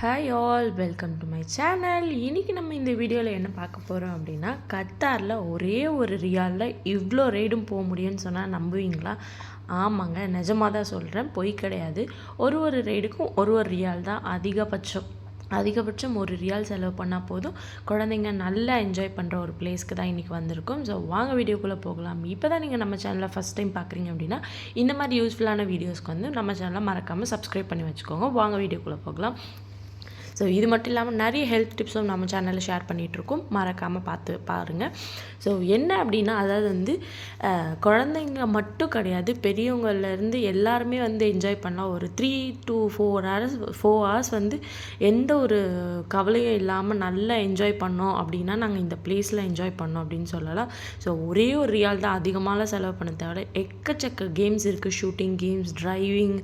Hi all welcome to my channel இன்றைக்கி நம்ம இந்த வீடியோவில் என்ன பார்க்க போகிறோம் அப்படின்னா கத்தாரில் ஒரே ஒரு ரியாலில் இவ்வளோ ரைடும் போக முடியும்னு சொன்னால் நம்புவீங்களா? ஆமாங்க நிஜமாக தான் சொல்கிறேன் பொய் கிடையாது. ஒரு ஒரு ரைடுக்கும் ஒரு ஒரு ரியால் தான் அதிகபட்சம். அதிகபட்சம் ஒரு ரியால் செலவு பண்ணால் போதும். குழந்தைங்க நல்லா என்ஜாய் பண்ணுற ஒரு பிளேஸ்க்கு தான் இன்றைக்கி வந்திருக்கும். ஸோ வாங்க வீடியோக்குள்ளே போகலாம். இப்போ தான் நீங்கள் நம்ம சேனலில் ஃபஸ்ட் டைம் பார்க்குறீங்க அப்படின்னா இந்த மாதிரி யூஸ்ஃபுல்லான வீடியோஸ்க்கு வந்து நம்ம சேனலை மறக்காமல் சப்ஸ்கிரைப் பண்ணி வச்சுக்கோங்க. வாங்க வீடியோக்குள்ளே போகலாம். ஸோ இது மட்டும் இல்லாமல் நிறைய ஹெல்த் டிப்ஸும் நம்ம சேனலில் ஷேர் பண்ணிகிட்ருக்கோம் மறக்காமல் பார்த்து பாருங்கள் ஸோ என்ன அப்படின்னா அதாவது வந்து குழந்தைங்க மட்டும் கிடையாது பெரியவங்கள்லேருந்து எல்லாருமே வந்து என்ஜாய் பண்ணலாம். ஒரு three to four hours four hours வந்து எந்த ஒரு கவலையும் இல்லாமல் நல்லா என்ஜாய் பண்ணோம் அப்படின்னா நாங்கள் இந்த பிளேஸில் என்ஜாய் பண்ணோம் அப்படின்னு சொல்லலாம். ஸோ ஒரே ஒரு ரியால் தான். அதிகமாக செலவு பண்ண தேவை எக்கச்சக்க கேம்ஸ் இருக்குது shooting games driving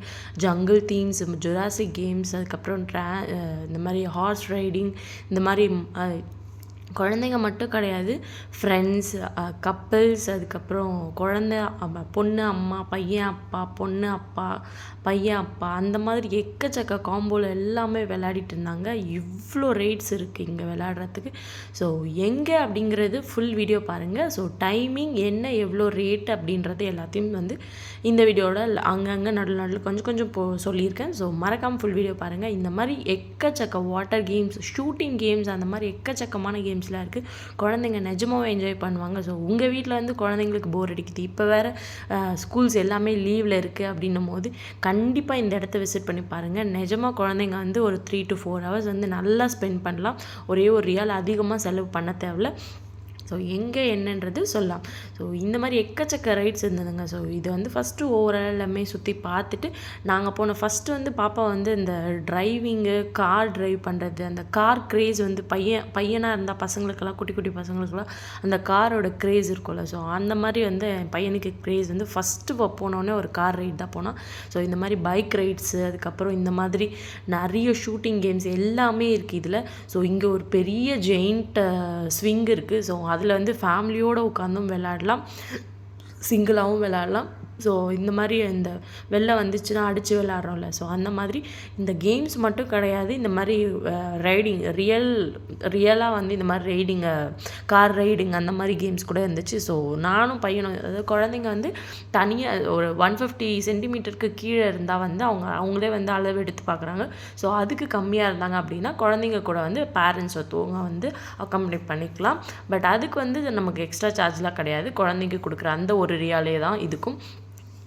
jungle themes Jurassic games அதுக்கப்புறம் ட்ரா இந்த மாதிரி ஹார்ஸ் ரைடிங் இந்த மாதிரி குழந்தைங்க மட்டும் கிடையாது ஃப்ரெண்ட்ஸ் கப்பிள்ஸ் அதுக்கப்புறம் குழந்த பொண்ணு அம்மா பையன் அப்பா பொண்ணு அப்பா பையன் அப்பா அந்த மாதிரி எக்கச்சக்க காம்போவில் எல்லாமே விளையாடிட்டு இருந்தாங்க. இவ்வளோ ரேட்ஸ் இருக்குது இங்கே விளையாடுறதுக்கு. ஸோ எங்கே அப்படிங்கிறது ஃபுல் வீடியோ பாருங்கள் ஸோ டைமிங் என்ன எவ்வளோ ரேட் அப்படின்றது எல்லாத்தையும் வந்து இந்த வீடியோவில் அங்கங்கே நடுவில் நடுவில் கொஞ்சம் கொஞ்சம் போ சொல்லியிருக்கேன். ஸோ மறக்காமல் ஃபுல் வீடியோ பாருங்கள் இந்த மாதிரி எக்கச்சக்க வாட்டர் கேம்ஸ் ஷூட்டிங் கேம்ஸ் அந்த மாதிரி எக்கச்சக்கமான கேம்ஸ் கேம்ஸ்லாம் இருக்குது குழந்தைங்க நிஜமாகவும் என்ஜாய் பண்ணுவாங்க. ஸோ உங்கள் வீட்டில் வந்து குழந்தைங்களுக்கு போர் அடிக்குது. இப்போ வேறு ஸ்கூல்ஸ் எல்லாமே லீவில் இருக்குது அப்படின்னும் போது கண்டிப்பாக இந்த இடத்த விசிட் பண்ணி பாருங்கள் நிஜமாக குழந்தைங்க வந்து ஒரு த்ரீ டு ஃபோர் ஹவர்ஸ் வந்து நல்லா ஸ்பெண்ட் பண்ணலாம். ஒரே ஒரு ரியால் அதிகமாக செலவு பண்ண தேவையில்ல. ஸோ எங்கே என்னன்றது சொல்லலாம். ஸோ இந்த மாதிரி எக்கச்சக்க ரைட்ஸ் இருந்ததுங்க. ஸோ இது வந்து ஃபஸ்ட்டு ஓவரால் எல்லாமே சுற்றி பார்த்துட்டு நாங்கள் போன ஃபஸ்ட்டு வந்து பாப்பா வந்து இந்த டிரைவிங்கு கார் டிரைவ் பண்ணுறது அந்த கார் க்ரேஸ் வந்து பையன் பையனாக இருந்தால் பசங்களுக்கெல்லாம் குட்டி குட்டி பசங்களுக்கெல்லாம் அந்த காரோட க்ரேஸ் இருக்கும்ல. ஸோ அந்த மாதிரி வந்து என் பையனுக்கு க்ரேஸ் வந்து ஃபஸ்ட்டு போனோடனே ஒரு கார் ரைட் தான் போனோம் ஸோ இந்த மாதிரி பைக் ரைட்ஸு அதுக்கப்புறம் இந்த மாதிரி நிறைய ஷூட்டிங் கேம்ஸ் எல்லாமே இருக்குது இதில். ஸோ இங்கே ஒரு பெரிய ஜெயிண்ட் ஸ்விங் இருக்குது ஸோ அதில் வந்து ஃபேமிலியோடு உட்காந்தும் விளாடலாம் சிங்கிளாகவும் விளாடலாம் ஸோ இந்த மாதிரி இந்த வெளில வந்துச்சுன்னா அடித்து விளாட்றோம்ல ஸோ அந்த மாதிரி இந்த கேம்ஸ் மட்டும் கிடையாது. இந்த மாதிரி ரைடிங் ரியல் ரியலாக வந்து இந்த மாதிரி ரைடிங்கு கார் ரைடிங் அந்த மாதிரி கேம்ஸ் கூட இருந்துச்சு. ஸோ நானும் பையனும் அதாவது குழந்தைங்க வந்து தனியாக ஒரு ஒன் ஃபிஃப்டி சென்டிமீட்டருக்கு கீழே இருந்தால் வந்து அவங்க அவங்களே வந்து அளவு எடுத்து பார்க்குறாங்க ஸோ அதுக்கு கம்மியாக இருந்தாங்க அப்படின்னா குழந்தைங்க கூட வந்து பேரண்ட்ஸ் ஒருத்தவங்க வந்து அக்காமடேட் பண்ணிக்கலாம். பட் அதுக்கு வந்து நமக்கு எக்ஸ்ட்ரா சார்ஜ்லாம் கிடையாது. குழந்தைங்க கொடுக்குற அந்த ஒரு ரியாலே தான் இதுக்கும்.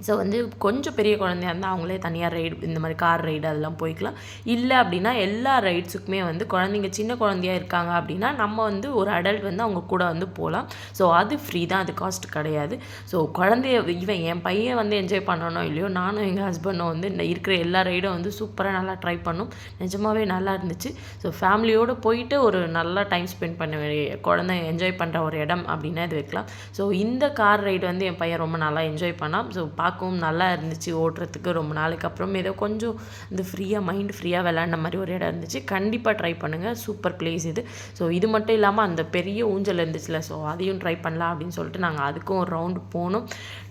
ஸோ வந்து கொஞ்சம் பெரிய குழந்தையா இருந்தால் அவங்களே தனியாக ரைடு இந்த மாதிரி கார் ரைடு அதெல்லாம் போய்க்கலாம். இல்லை அப்படின்னா எல்லா ரைட்ஸுக்குமே வந்து குழந்தைங்க சின்ன குழந்தையா இருக்காங்க அப்படின்னா நம்ம வந்து ஒரு அடல்ட் வந்து அவங்க கூட வந்து போகலாம். ஸோ அது ஃப்ரீ தான் அது காஸ்ட் கிடையாது. ஸோ குழந்தைய இவன் என் பையன் வந்து என்ஜாய் பண்ணணும் இல்லையோ நானும் எங்கள் ஹஸ்பண்டும் வந்து இந்த இருக்கிற எல்லா ரைடும் வந்து சூப்பராக நல்லா ட்ரை பண்ணோம். நிஜமாவே நல்லா இருந்துச்சு. ஸோ ஃபேமிலியோடு போயிட்டு ஒரு நல்லா டைம் ஸ்பெண்ட் பண்ண வேண்டிய குழந்தை என்ஜாய் பண்ணுற ஒரு இடம் அப்படின்னா இது வைக்கலாம். ஸோ இந்த கார் ரைடு வந்து என் பையன் ரொம்ப நல்லா என்ஜாய் பண்ணான். ஸோ பார்க்கவும் நல்லா இருந்துச்சு ஓட்டுறதுக்கு ரொம்ப நாளைக்கு அப்புறம். ஏதோ கொஞ்சம் இந்த ஃப்ரீயாக மைண்ட் ஃப்ரீயாக விளாண்ட மாதிரி ஒரு இடம் இருந்துச்சு. கண்டிப்பாக ட்ரை பண்ணுங்கள் சூப்பர் பிளேஸ் இது. ஸோ இது மட்டும் இல்லாமல் அந்த பெரிய ஊஞ்சல் இருந்துச்சுல. ஸோ அதையும் ட்ரை பண்ணலாம் அப்படின்னு சொல்லிட்டு நாங்கள் அதுக்கும் ஒரு ரவுண்டு போனோம்.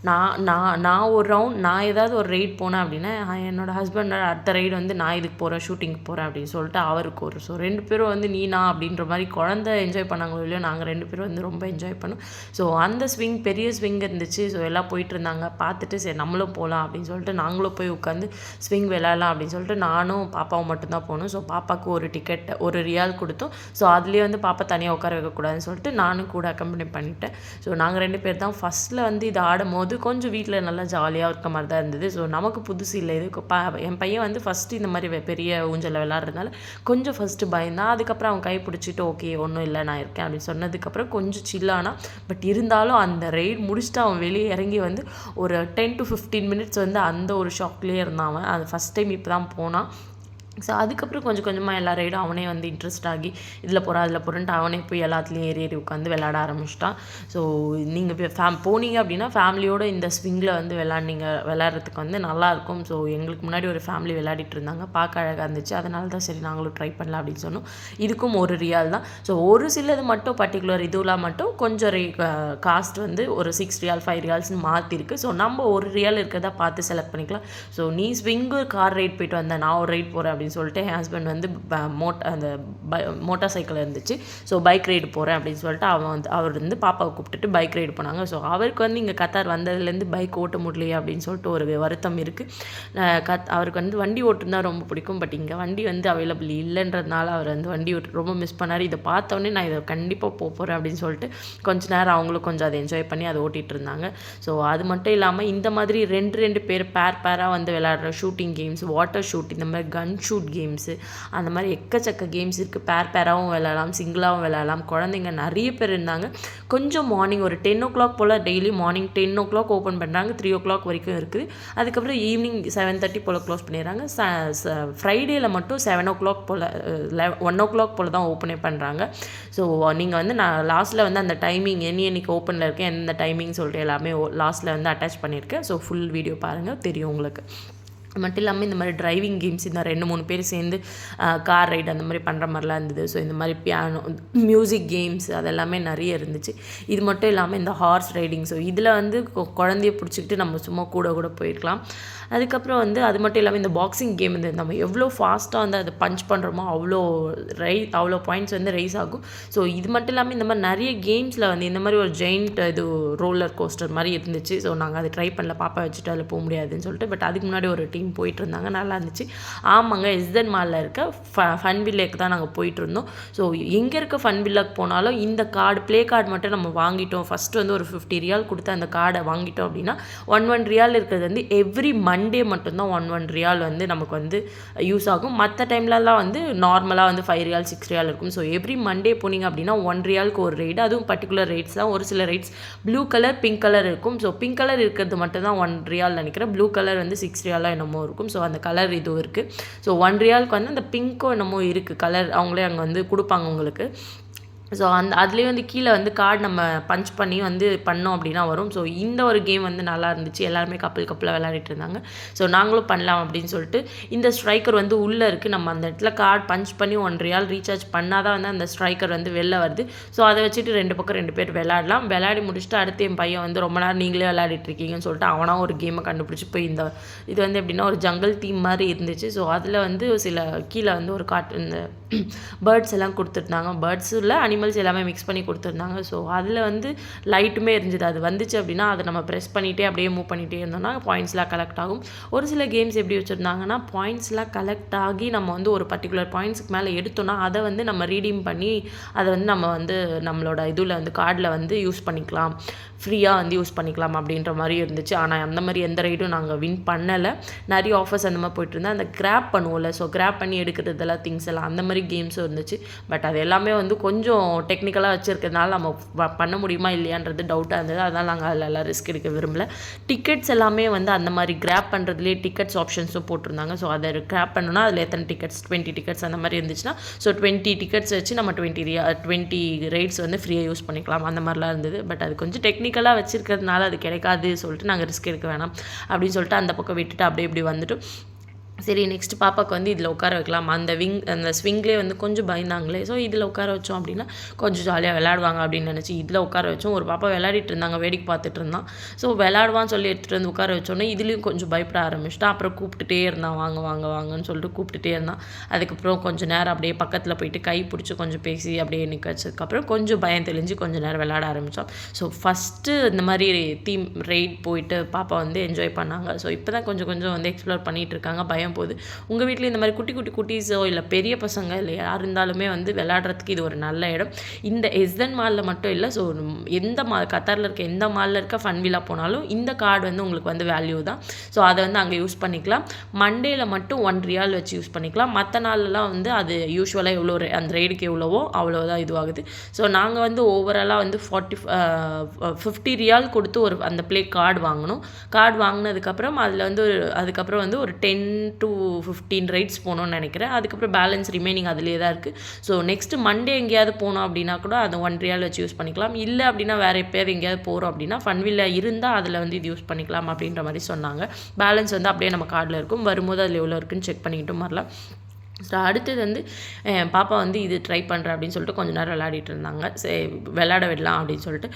நான் நான் நான் ஒரு ரவுண்ட் நான் ஏதாவது ஒரு ரைட் போனேன் அப்படின்னா என்னோடய என்னோட ஹஸ்பண்ட் அடுத்த ரைடு வந்து நான் இதுக்கு போகிறேன் ஷூட்டிங்க்கு போகிறேன் அப்படின்னு சொல்லிட்டு அவருக்கு ஒரு ஸோ ரெண்டு பேரும் வந்து நீ நான் அப்படின்ற மாதிரி குழந்தை என்ஜாய் பண்ணாங்களோ இல்லையோ நாங்கள் ரெண்டு பேரும் வந்து ரொம்ப என்ஜாய் பண்ணோம். ஸோ அந்த ஸ்விங் பெரிய ஸ்விங் இருந்துச்சு. ஸோ எல்லாம் போயிட்டு இருந்தாங்க. பார்த்துட்டு சரி நம்மளும் போகலாம் அப்படின்னு சொல்லிட்டு நாங்களும் போய் உட்காந்து ஸ்விங் விளையாடலாம் அப்படின்னு சொல்லிட்டு நானும் பாப்பாவும் மட்டும்தான் போனோம். ஸோ பாப்பாவுக்கு ஒரு டிக்கெட் ஒரு ரியால் கொடுத்தோம். ஸோ அதுலேயே வந்து பாப்பா தனியாக உட்கார வைக்கக்கூடாதுன்னு சொல்லிட்டு நானும் கூட அக்கம்பெனி பண்ணிட்டேன். ஸோ நாங்கள் ரெண்டு பேர் தான் ஃபஸ்ட்டில் வந்து இது ஆடும் போது கொஞ்சம் வீட்டில் நல்லா ஜாலியாக இருக்க மாதிரி தான் இருந்தது. ஸோ நமக்கு புதுசு இல்லை. இது என் பையன் வந்து ஃபஸ்ட்டு இந்த மாதிரி வெ- பெரிய ஊஞ்சலில் விளாட்றதுனால கொஞ்சம் ஃபஸ்ட்டு பயந்தான். அதுக்கப்புறம் அவன் கை பிடிச்சிட்டு ஓகே ஒன்றும் இல்லை நான் இருக்கேன். அப்படின்னு சொன்னதுக்கப்புறம் கொஞ்சம் சில்லானா பட் இருந்தாலும் அந்த ரைட் முடிச்சுட்டு அவன் வெளியே இறங்கி வந்து ஒரு டென் டு ஃபிஃப்டீன் மினிட்ஸ் வந்து அந்த ஒரு ஷாக்லேயே இருந்தான் அவன். அது ஃபஸ்ட் டைம் இப்போ தான் போனான். ஸோ அதுக்கப்புறம் கொஞ்சம் கொஞ்சமாக எல்லா ரைடும் அவனே வந்து இன்ட்ரெஸ்ட் ஆகி இதில் போகிறா அதில் போகிறேன்ட்டு அவனே போய் எல்லாத்துலேயும் ஏறி ஏறி உட்காந்து விளாட ஆரம்பிச்சிட்டான். ஸோ நீங்கள் ஃபேம் போனீங்க அப்படின்னா ஃபேமிலியோடு இந்த ஸ்விங்கில் வந்து விளாண்டிங்க விளாட்றதுக்கு வந்து நல்லாயிருக்கும் ஸோ எங்களுக்கு முன்னாடி ஒரு ஃபேமிலி விளையாடிட்டு இருந்தாங்க. பார்க்க அழகாக இருந்துச்சு. அதனால தான் சரி நாங்களும் ட்ரை பண்ணலாம் அப்படின்னு சொன்னோம். இதுக்கும் ஒரு ரியால் தான். ஸோ ஒரு சிலது மட்டும் பர்டிகுலர் இதுலாம் மட்டும் கொஞ்சம் ரே காஸ்ட் வந்து ஒரு சிக்ஸ் ரியால் ஃபைவ் ரியால்ஸ்னு மாற்றிருக்கு ஸோ நம்ம ஒரு ரியால் இருக்கிறதா பார்த்து செலக்ட் பண்ணிக்கலாம். ஸோ நீ ஸ்விங்கு கார் ரைட் போயிட்டு வந்தேன் நான் ஒரு ரைட் போகிறேன் அப்படின்னு அப்படின்னு சொல்லிட்டு என் ஹஸ்பண்ட் வந்து மோட் அந்த பை மோட்டார் சைக்கிள் இருந்துச்சு. ஸோ பைக் ரைடு போகிறேன் அப்படின்னு சொல்லிட்டு அவன் வந்து அவர் வந்து பாப்பாவை கூப்பிட்டுட்டு பைக் ரைடு போனாங்க. ஸோ அவருக்கு வந்து இங்கே கத்தார் வந்ததுலேருந்து பைக் ஓட்ட முடியலையே அப்படின்னு சொல்லிட்டு ஒரு வருத்தம் இருக்குது கத் அவருக்கு வந்து வண்டி ஓட்டுனா ரொம்ப பிடிக்கும். பட் இங்கே வண்டி வந்து அவைலபிள் இல்லைன்றதுனால அவர் வந்து வண்டி ஓட்டு ரொம்ப மிஸ் பண்ணார். இதை பார்த்தோன்னே நான் இதை கண்டிப்பாக போக போகிறேன் அப்படின்னு சொல்லிட்டு கொஞ்ச நேரம் அவங்களும் கொஞ்சம் அதை என்ஜாய் பண்ணி அதை ஓட்டிகிட்டு இருந்தாங்க. ஸோ அது மட்டும் இல்லாமல் இந்த மாதிரி ரெண்டு ரெண்டு பேர் பேர் பேராக வந்து விளையாடுற ஷூட்டிங் கேம்ஸ் வாட்டர் ஷூட் இந்த மாதிரி கன் ஷூட் கேம்ஸு அந்த மாதிரி எக்கச்சக்க கேம்ஸ் இருக்குது பேர் பேராகவும் விளையாடலாம் சிங்கிளாகவும் விளையாடலாம். குழந்தைங்க நிறைய பேர் இருந்தாங்க. கொஞ்சம் மார்னிங் ஒரு டென் ஓ கிளாக் போல் daily morning ten o'clock open பண்ணுறாங்க த்ரீ ஓ கிளாக் வரைக்கும் இருக்குது. அதுக்கப்புறம் ஈவினிங் செவன் தேர்ட்டி போல் க்ளோஸ் பண்ணிடுறாங்க. ஃப்ரைடேயில் மட்டும் செவன் ஓ கிளாக் போல் ஒன் ஓ கிளாக் போல் தான் ஓப்பனே பண்ணுறாங்க ஸோ நீங்கள் வந்து நான் லாஸ்ட்டில் வந்து அந்த டைமிங் எனி என்னைக்கு ஓப்பனில் இருக்கேன் எந்த டைமிங் சொல்லிட்டு எல்லாமே லாஸ்ட்டில் வந்து அட்டாச் பண்ணியிருக்கேன். ஸோ ஃபுல் வீடியோ பாருங்கள் தெரியும் உங்களுக்கு. மட்டும் இல்லாமல் இந்த மாதிரி டிரைவிங் கேம்ஸ் இந்த ரெண்டு மூணு பேர் சேர்ந்து கார் ரைடு அந்த மாதிரி பண்ணுற மாதிரிலாம் இருந்தது. ஸோ இந்த மாதிரி பியானோ மியூசிக் கேம்ஸ் அதெல்லாமே நிறைய இருந்துச்சு. இது மட்டும் இல்லாமல் இந்த ஹார்ஸ் ரைடிங் ஸோ இதில் வந்து குழந்தைய பிடிச்சிக்கிட்டு நம்ம சும்மா கூட கூட போயிருக்கலாம். அதுக்கப்புறம் வந்து அது மட்டும் இல்லாமல் இந்த பாக்ஸிங் கேம் வந்து நம்ம எவ்வளோ ஃபாஸ்ட்டாக வந்து அதை பஞ்ச் பண்ணுறோமோ அவ்வளோ ரை அவ்வளோ பாயிண்ட்ஸ் வந்து ரைஸ் ஆகும். ஸோ இது மட்டும் இல்லாமல் இந்த மாதிரி நிறைய கேம்ஸில் வந்து இந்த மாதிரி ஒரு ஜெயிண்ட் இது ரோலர் கோஸ்டர் மாதிரி இருந்துச்சு. ஸோ நாங்கள் அதை ட்ரை பண்ணல. பாப்பா வச்சுட்டு அதில் போக முடியாதுன்னு சொல்லிட்டு. பட் அதுக்கு முன்னாடி ஒரு டீம் போயிட்டு இருந்தாங்க. நல்லா இருந்துச்சு. ஆமாங்க எஸ்தன் மாலில் இருக்க ஃப ஃபன் வில்லேக்கு தான் நாங்கள் போயிட்டு இருந்தோம். ஸோ எங்கே இருக்க ஃபன் வில்லாக்கு போனாலும் இந்த கார்டு ப்ளே கார்டு மட்டும் நம்ம வாங்கிட்டோம். ஃபஸ்ட்டு வந்து ஒரு ஃபிஃப்டி ரியால் கொடுத்து அந்த கார்டை வாங்கிட்டோம் அப்படின்னா ஒன் ஒன் ரியால் இருக்கிறது வந்து எவ்ரி மண்டே மட்டும்தான் ஒன் ஒன் ரியால் வந்து நமக்கு வந்து யூஸ் ஆகும். மற்ற டைம்லலாம் வந்து நார்மலாக வந்து ஃபைவ் ரியால் சிக்ஸ் ரியால் இருக்கும். ஸோ எவ்ரி மண்டே போனீங்க அப்படின்னா ஒன் ரியாலுக்கு ஒரு ரேட் அதுவும் பர்டிகுலர் ரேட்ஸ் தான். ஒரு சில rates blue colour pink colour இருக்கும். ஸோ பிங்க் கலர் இருக்கிறது மட்டும் தான் ஒன் ரியால் நினைக்கிறேன். ப்ளூ கலர் வந்து சிக்ஸ் ரியாலாக என்னமோ இருக்கும். ஸோ அந்த கலர் இதுவும் இருக்குது ஸோ ஒன் ரியாலுக்கு வந்து அந்த பிங்க்கும் என்னமோ இருக்குது கலர் அவங்களே அங்கே வந்து கொடுப்பாங்க உங்களுக்கு. ஸோ அந்த அதுலேயே வந்து கீழே வந்து கார்டு நம்ம பஞ்ச் பண்ணி வந்து பண்ணோம் அப்படின்னா வரும். ஸோ இந்த ஒரு கேம் வந்து நல்லா இருந்துச்சு. எல்லாருமே கப்பல் கப்பலாக விளையாடிட்டு இருந்தாங்க. ஸோ நாங்களும் பண்ணலாம் அப்படின்னு சொல்லிட்டு இந்த ஸ்ட்ரைக்கர் வந்து உள்ளே இருக்குது நம்ம அந்த இடத்துல கார்டு பஞ்ச் பண்ணி ஒன் ரியால் ரீசார்ஜ் பண்ணால் தான் வந்து அந்த ஸ்ட்ரைக்கர் வந்து வெளில வருது. ஸோ அதை வச்சுட்டு ரெண்டு பக்கம் ரெண்டு பேர் விளையாடலாம். விளையாடி முடிச்சுட்டு அடுத்து என் பையன் வந்து ரொம்ப நேரம் நீங்களே விளையாடிட்டு இருக்கீங்கன்னு சொல்லிட்டு அவனாக ஒரு கேமை கண்டுபிடிச்சி போய் இந்த இது வந்து எப்படின்னா ஒரு ஜங்கல் தீம் மாதிரி இருந்துச்சு. ஸோ அதில் வந்து சில கீழே வந்து ஒரு காட்டு இந்த பேர்ட்ஸ் எல்லாம் கொடுத்துருந்தாங்க. பேர்ட்ஸில் அனிமல்ஸ் எல்லாமே மிக்ஸ் பண்ணி கொடுத்துருந்தாங்க. ஸோ அதில் வந்து லைட்டுமே இருந்தது. அது வந்துச்சு அப்படின்னா அதை நம்ம ப்ரெஸ் பண்ணிகிட்டே அப்படியே மூவ் பண்ணிகிட்டே இருந்தோம்னா பாயிண்ட்ஸ்லாம் கலெக்ட் ஆகும். ஒரு சில கேம்ஸ் எப்படி வச்சுருந்தாங்கன்னா பாயிண்ட்ஸ்லாம் கலெக்ட் ஆகி நம்ம வந்து ஒரு பர்டிகுலர் பாயிண்ட்ஸ்க்கு மேலே எடுத்தோம்னா அதை வந்து நம்ம ரீடீம் பண்ணி அதை வந்து நம்ம வந்து நம்மளோட இதில் வந்து கார்டில் வந்து யூஸ் பண்ணிக்கலாம். ஃப்ரீயாக வந்து யூஸ் பண்ணிக்கலாம் அப்படின்ற மாதிரி இருந்துச்சு. ஆனால் அந்த மாதிரி எந்த ரைடும் நாங்கள் வின் பண்ணலை. நிறைய ஆஃபர்ஸ் அந்த மாதிரி போயிட்டு அந்த கிராப் பண்ணுவோம்ல. ஸோ கிராப் பண்ணி எடுக்கிறதெல்லாம் திங்ஸ் எல்லாம் அந்த மாதிரி கேம்ஸும் இருந்துச்சு. பட் அது எல்லாமே வந்து கொஞ்சம் டெக்னிக்கலாக வச்சுருக்கிறதுனால நம்ம வ- பண்ண முடியுமா இல்லையான்றது டவுட்டாக இருந்தது. அதனால் நாங்கள் அதில் எல்லாம் ரிஸ்க் எடுக்க விரும்பல. டிக்கெட்ஸ் எல்லாமே வந்து அந்த மாதிரி கிராப் பண்ணுறதுலேயே டிக்கெட்ஸ் ஆப்ஷன்ஸும் போட்டிருந்தாங்க. ஸோ அதை கிராப் பண்ணோன்னா அதில் எத்தனை டிக்கெட்ஸ் டுவெண்ட்டி டிக்கெட்ஸ் அந்த மாதிரி இருந்துச்சுன்னா ஸோ டுவெண்ட்டி டிக்கெட்ஸ் வச்சு நம்ம டுவெண்ட்டி ரியா டுவெண்ட்டி ரைட்ஸ் வந்து ஃப்ரீயாக யூஸ் பண்ணிக்கலாம். அந்த மாதிரிலாம் இருந்தது. பட் அது கொஞ்சம் டெக்னிக்கலாக வச்சுருக்கிறதுனால அது கிடைக்காது சொல்லிட்டு நாங்கள் ரிஸ்க் எடுக்க வேணாம் அப்படின்னு சொல்லிட்டு அந்த பக்கம் விட்டுட்டு அப்படியே இப்படி வந்துட்டு சரி நெக்ஸ்ட் பாப்பாவுக்கு வந்து இதில் உட்கார வைக்கலாம். அந்த விங் அந்த ஸ்விங்லேயே வந்து கொஞ்சம் பயந்தாங்களே. ஸோ இதில் உட்கார வச்சோம் அப்படின்னா கொஞ்சம் ஜாலியாக விளையாடுவாங்க அப்படின்னு நினச்சி இதில் உட்கார வச்சோம். ஒரு பாப்பா விளையாடிட்டு இருந்தாங்க வேடிக்கை பார்த்துட்டு இருந்தான் ஸோ விளையாடுவான்னு சொல்லி எடுத்துகிட்டு வந்து உட்கார வச்சோன்னே இதுலேயும் கொஞ்சம் பயப்பட ஆரம்பிச்சிட்டான் அப்புறம் கூப்பிட்டுட்டே இருந்தான். வாங்க வாங்க வாங்கன்னு சொல்லிட்டு கூப்பிட்டுட்டே இருந்தான். அதுக்கப்புறம் கொஞ்சம் நேரம் அப்படியே பக்கத்தில் போயிட்டு கை பிடிச்சி கொஞ்சம் பேசி அப்படியே நிற்க வச்சதுக்கப்புறம் கொஞ்சம் பயம் தெளிஞ்சு கொஞ்சம் நேரம் விளையாட ஆரம்பித்தோம் ஸோ ஃபஸ்ட்டு இந்த மாதிரி தீம் ரைட் போயிட்டு பாப்பா வந்து என்ஜாய் பண்ணாங்க. ஸோ இப்போ தான் கொஞ்சம் கொஞ்சம் வந்து எக்ஸ்ப்ளோர் பண்ணிகிட்டு இருக்காங்க. பயம் போகுது. உங்கள் வீட்டில் இந்த மாதிரி குட்டி குட்டி குட்டீஸோ இல்லை பெரிய பசங்க இல்லை யார் இருந்தாலுமே வந்து விளையாடுறதுக்கு இது ஒரு நல்ல இடம். இந்த எஸ்தன் மாலில் மட்டும் இல்லை ஸோ எந்த மா கத்தாரில் இருக்க எந்த மாலில் இருக்க ஃபன் வில்லா போனாலும் இந்த கார்டு வந்து உங்களுக்கு வந்து வேல்யூ தான். ஸோ அதை வந்து அங்கே யூஸ் பண்ணிக்கலாம். மண்டேல மட்டும் ஒன் ரியால் வச்சு யூஸ் பண்ணிக்கலாம். மற்ற நாள்லலாம் வந்து அது யூஸ்வலாக எவ்வளோ அந்த ரைடுக்கு எவ்வளவோ அவ்வளோதான் இதுவாகுது. ஸோ நாங்கள் வந்து ஓவராலாக வந்து ஃபார்ட்டி ஃபிஃப்டி ரியால் கொடுத்து ஒரு அந்த ப்ளே கார்டு வாங்கினோம் கார்டு வாங்கினதுக்கப்புறம் அதில் வந்து ஒரு அதுக்கப்புறம் வந்து ஒரு டென் டு ஃபிஃப்டீன் ரைட்ஸ் போகணும்னு நினைக்கிறேன். அதுக்கப்புறம் பேலன்ஸ் ரிமைனிங் அதிலே தான் இருக்குது ஸோ நெக்ஸ்ட்டு மண்டே எங்கேயாவது போனோம் அப்படின்னா கூட அதை ஒன் ரியால் வச்சு யூஸ் பண்ணிக்கலாம். இல்லை அப்படின்னா வேறு எப்போயாவது எங்கேயாவது போகிறோம் அப்படின்னா ஃபன்வில்ல இருந்தால் அதில் வந்து இது யூஸ் பண்ணிக்கலாம் அப்படின்ற மாதிரி சொன்னாங்க. பேலன்ஸ் வந்து அப்படியே நம்ம கார்டில் இருக்கும். வரும்போது அதில் எவ்வளோ இருக்குன்னு செக் பண்ணிக்கிட்டும் வரலாம். ஸோ அடுத்தது வந்து என் பாப்பா வந்து இது ட்ரை பண்ணுறேன் அப்படின்னு சொல்லிட்டு கொஞ்ச நேரம் விளையாடிட்டு இருந்தாங்க. சரி விளையாட விடலாம் அப்படின்னு சொல்லிட்டு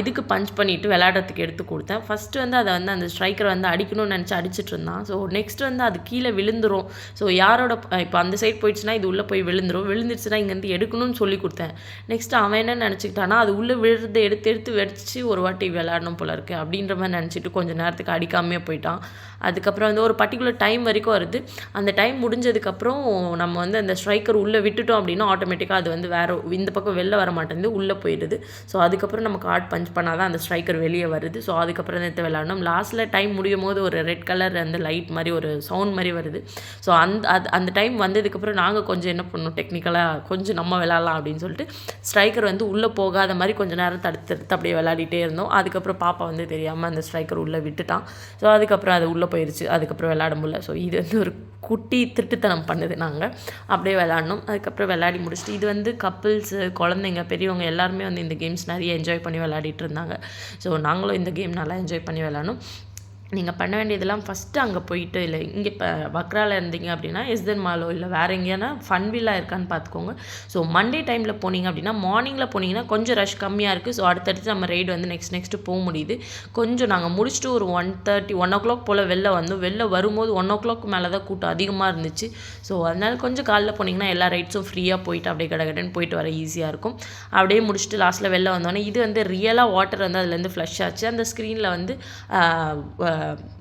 இதுக்கு பஞ்ச் பண்ணிவிட்டு விளையாடுறதுக்கு எடுத்து கொடுத்தேன். ஃபஸ்ட்டு வந்து அதை வந்து அந்த ஸ்ட்ரைக்கரை வந்து அடிக்கணும்னு நினச்சி அடிச்சிட்டு இருந்தான். ஸோ நெக்ஸ்ட் வந்து அது கீழே விழுந்துரும். ஸோ யாரோட இப்போ அந்த சைட் போயிடுச்சுன்னா இது உள்ளே போய் விழுந்துரும். விழுந்துருச்சுன்னா இங்கேருந்து எடுக்கணும்னு சொல்லி கொடுத்தேன். நெக்ஸ்ட் அவன் என்ன நினச்சிக்கிட்டானா அது உள்ளே விழுறது எடுத்து எடுத்து வெடிச்சு ஒரு வாட்டி விளையாடணும் போல இருக்குது அப்படின்ற மாதிரி நினச்சிட்டு கொஞ்சம் நேரத்துக்கு அடிக்காமே போயிட்டான். அதுக்கப்புறம் வந்து ஒரு பர்டிகுலர் டைம் வரைக்கும் வருது. அந்த டைம் முடிஞ்சதுக்கப்புறம் நம்ம வந்து அந்த ஸ்ட்ரைக்கர் உள்ளே விட்டுட்டோம் அப்படின்னா ஆட்டோமேட்டிக்காக அது வந்து வேறு இந்த பக்கம் வெளில வர மாட்டேங்குது உள்ளே போயிடுது. ஸோ அதுக்கப்புறம் நம்ம கார்டு பஞ்ச் பண்ணால் தான் அந்த ஸ்ட்ரைக்கர் வெளியே வருது. ஸோ அதுக்கப்புறம் தான் எடுத்து விளாடணும் லாஸ்ட்டில் டைம் முடியும் போது ஒரு ரெட் கலர் அந்த லைட் மாதிரி ஒரு சவுண்ட் மாதிரி வருது. ஸோ அந்த அது அந்த டைம் வந்ததுக்கப்புறம் நாங்கள் கொஞ்சம் என்ன பண்ணோம்? டெக்னிக்கலாக கொஞ்சம் நம்ம விளாட்லாம் அப்படின்னு சொல்லிட்டு ஸ்ட்ரைக்கர் வந்து உள்ளே போகாத மாதிரி கொஞ்சம் நேரம் தடுத்து தடுத்து அப்படியே விளாடிட்டே இருந்தோம். அதுக்கப்புறம் பாப்பா வந்து தெரியாமல் அந்த ஸ்ட்ரைக்கர் உள்ளே விட்டுட்டான். ஸோ அதுக்கப்புறம் அது உள்ளே போயிடுச்சு அதுக்கப்புறம் விளாட முடியல. ஸோ இது வந்து ஒரு குட்டி திருட்டுத்தனம் பண்ணுது. நாங்கள் அப்படியே விளாட்ணும். அதுக்கப்புறம் விளாடி முடிச்சுட்டு இது வந்து கப்புள்ஸு குழந்தைங்க பெரியவங்க எல்லாருமே வந்து இந்த கேம்ஸ் நிறைய என்ஜாய் பண்ணி விளாடிட்டு இருந்தாங்க. ஸோ நாங்களும் இந்த கேம் நல்லா என்ஜாய் பண்ணி விளாடணும். நீங்கள் பண்ண வேண்டியதெல்லாம் ஃபஸ்ட்டு அங்கே போயிட்டு இல்லை இங்கே இப்போ பக்ராவில் இருந்தீங்க அப்படின்னா எஸ்தன் மாலோ இல்லை வேறு எங்கேயானா ஃபன்வில்லா இருக்கான்னு பார்த்துக்கோங்க ஸோ மண்டே டைமில் போனீங்க அப்படின்னா மார்னிங்கில் போனீங்கன்னா கொஞ்சம் ரஷ் கம்மியாக இருக்குது ஸோ அடுத்தடுத்து நம்ம ரைடு வந்து நெக்ஸ்ட் நெக்ஸ்ட்டு போக முடியுது. கொஞ்சம் நாங்கள் முடிச்சுட்டு ஒரு one thirty one o'clock போல் வெளில வந்தோம். வெளில வரும்போது ஒன் ஓ கிளாக் மேலே தான் கூட்டம் அதிகமாக இருந்துச்சு. ஸோ அதனால கொஞ்சம் காலைல போனீங்கன்னா எல்லா ரைட்ஸும் ஃப்ரீயாக போயிட்டு அப்படியே கடகடன்னு போயிட்டு வர ஈஸியாக இருக்கும். அப்படியே முடிச்சுட்டு லாஸ்ட்டில் வெளில வந்தோடனே இது வந்து ரியலாக வாட்டர் வந்து அதுலேருந்து ஃப்ளஷ் ஆச்சு. அந்த ஸ்க்ரீனில் வந்து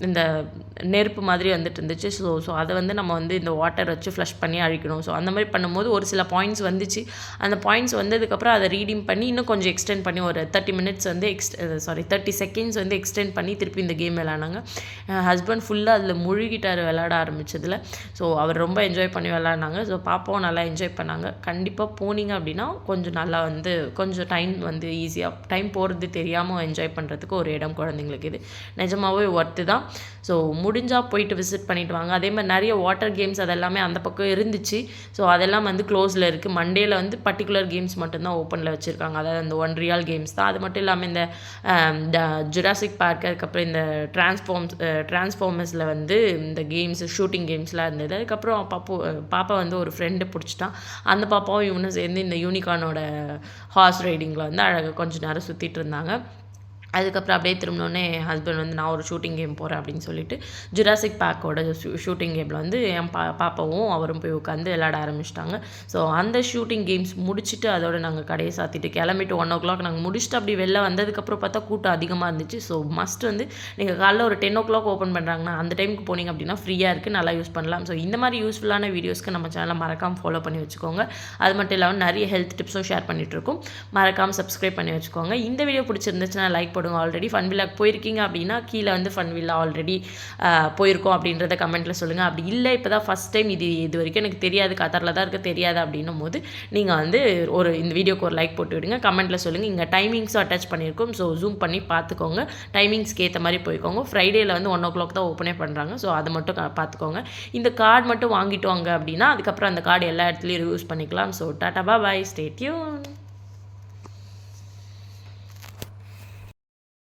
இந்த நெருப்பு மாதிரி வந்துட்டு இருந்துச்சு. ஸோ ஸோ அதை வந்து நம்ம வந்து இந்த வாட்டர் வச்சு ஃப்ளஷ் பண்ணி அழிக்கணும். ஸோ அந்த மாதிரி பண்ணும்போது ஒரு சில பாயிண்ட்ஸ் வந்துச்சு. அந்த பாயிண்ட்ஸ் வந்ததுக்கப்புறம் அதை ரீடிங் பண்ணி இன்னும் கொஞ்சம் எக்ஸ்டெண்ட் பண்ணி ஒரு தேர்ட்டி மினிட்ஸ் வந்து எக்ஸ்ட் சாரி தேர்ட்டி செகண்ட்ஸ் வந்து எக்ஸ்டெண்ட் பண்ணி திருப்பி இந்த கேம் விளாண்டாங்க ஹஸ்பண்ட் ஃபுல்லாக அதில் முழுகிட்டார் விளாட ஆரம்பிச்சதுல. ஸோ அவர் ரொம்ப என்ஜாய் பண்ணி விளாடினாங்க ஸோ பாப்பாவும் நல்லா என்ஜாய் பண்ணாங்க. கண்டிப்பாக போனீங்க அப்படின்னா கொஞ்சம் நல்லா வந்து கொஞ்சம் டைம் வந்து ஈஸியாக டைம் போகிறது தெரியாமல் என்ஜாய் பண்ணுறதுக்கு ஒரு இடம் குழந்தைங்களுக்கு இது. நிஜமாகவே ஒர்த்து தான். ஸோ முடிஞ்சால் போயிட்டு விசிட் பண்ணிட்டு வாங்க. அதே மாதிரி நிறைய வாட்டர் கேம்ஸ் அதெல்லாமே அந்த பக்கம் இருந்துச்சு. ஸோ அதெல்லாம் வந்து க்ளோஸில் இருக்குது மண்டேல வந்து பர்டிகுலர் கேம்ஸ் மட்டும்தான் ஓப்பனில் வச்சுருக்காங்க. அதாவது அந்த ஒன் ரியால் கேம்ஸ் தான். அது மட்டும் இல்லாமல் இந்த ஜுராசிக் பார்க் அதுக்கப்புறம் இந்த டிரான்ஸ்ஃபார்ம்ஸ் டிரான்ஸ்ஃபார்மர்ஸில் வந்து இந்த கேம்ஸ் ஷூட்டிங் கேம்ஸ்லாம் இருந்தது. அதுக்கப்புறம் பாப்பு பாப்பா வந்து ஒரு ஃப்ரெண்டு பிடிச்சிட்டான் அந்த பாப்பாவும் இவனும் சேர்ந்து இந்த யூனிகானோட ஹார்ஸ் ரைடிங்கில் வந்து அழகாக கொஞ்ச நேரம் சுற்றிட்டு இருந்தாங்க. அதுக்கப்புறம் அப்படியே திரும்பினோடனே என் ஹஸ்பண்ட் வந்து நான் ஒரு ஷூட்டிங் கேம் போகிறேன் அப்படின்னு சொல்லிட்டு ஜுராசிக் பார்க்கோட ஷூட்டிங் கேமில் வந்து என் பா பாப்பாவும் அவரும் போய் உட்காந்து விளாட ஆரம்பிச்சிட்டாங்க. ஸோ அந்த ஷூட்டிங் கேம்ஸ் முடிச்சுட்டு அதோட நாங்கள் கடையை சாத்திட்டு கிளம்பிட்டு ஒன் ஓ கிளாக் நாங்கள் முடிச்சுட்டு அப்படி வெளில வந்ததுக்கப்புறம் பார்த்தா கூட்டம் அதிகமாக இருந்துச்சு. ஸோ மஸ்ட் வந்து நீங்கள் காலைல ஒரு டென் ஓ கிளாக் ஓப்பன் பண்ணுறாங்கன்னா அந்த டைமுக்கு போனீங்க அப்படின்னா ஃப்ரீயாக இருக்குது நல்லா யூஸ் பண்ணலாம். ஸோ இந்த மாதிரி யூஸ்ஃபுல்லான வீடியோஸ்க்கு நம்ம சேனலை மறக்காமல் ஃபாலோ பண்ணி வச்சுக்கோங்க. அது மட்டும் இல்லாமல் நிறைய ஹெல்த் டிப்ஸும் ஷேர் பண்ணிகிட்ருக்கோம் மறக்காமல் சப்ஸ்கிரைப் பண்ணி வச்சுக்கோங்க. இந்த வீடியோ பிடிச்சிருந்துச்சுன்னா லைக் போடுங்க. ஆல்ரெடி ஃபன் வில்லாக்கு போயிருக்கீங்க அப்படின்னா கீழே வந்து ஃபன் வில்லா ஆல்ரெடி போயிருக்கோம் அப்படின்றத கமெண்ட்டில் சொல்லுங்கள் அப்படி இல்லை இப்போ தான் ஃபஸ்ட் டைம் இது இது வரைக்கும் எனக்கு தெரியாது கத்தாரில் தான் இருக்க தெரியாது அப்படின்னும் போது நீங்கள் வந்து ஒரு இந்த வீடியோக்கு ஒரு லைக் போட்டு விடுங்க. கமெண்ட்டில் சொல்லுங்கள் இங்கே டைமிங்ஸும் அட்டாச் பண்ணியிருக்கோம். ஸோ ஜூம் பண்ணி பார்த்துக்கோங்க. டைமிங்ஸ்க்கு ஏற்ற மாதிரி போய்க்கோங்க. ஃப்ரைடேயில் வந்து ஒன் ஓ கிளாக் தான் ஓப்பனே பண்ணுறாங்க ஸோ அதை மட்டும் பார்த்துக்கோங்க. இந்த கார்டு மட்டும் வாங்கிட்டு வாங்க அப்படின்னா அதுக்கப்புறம் அந்த கார்டு எல்லா இடத்துலையும் யூஸ் பண்ணிக்கலாம். ஸோ டாட்டா பா பாய் ஸ்டேட்யூன்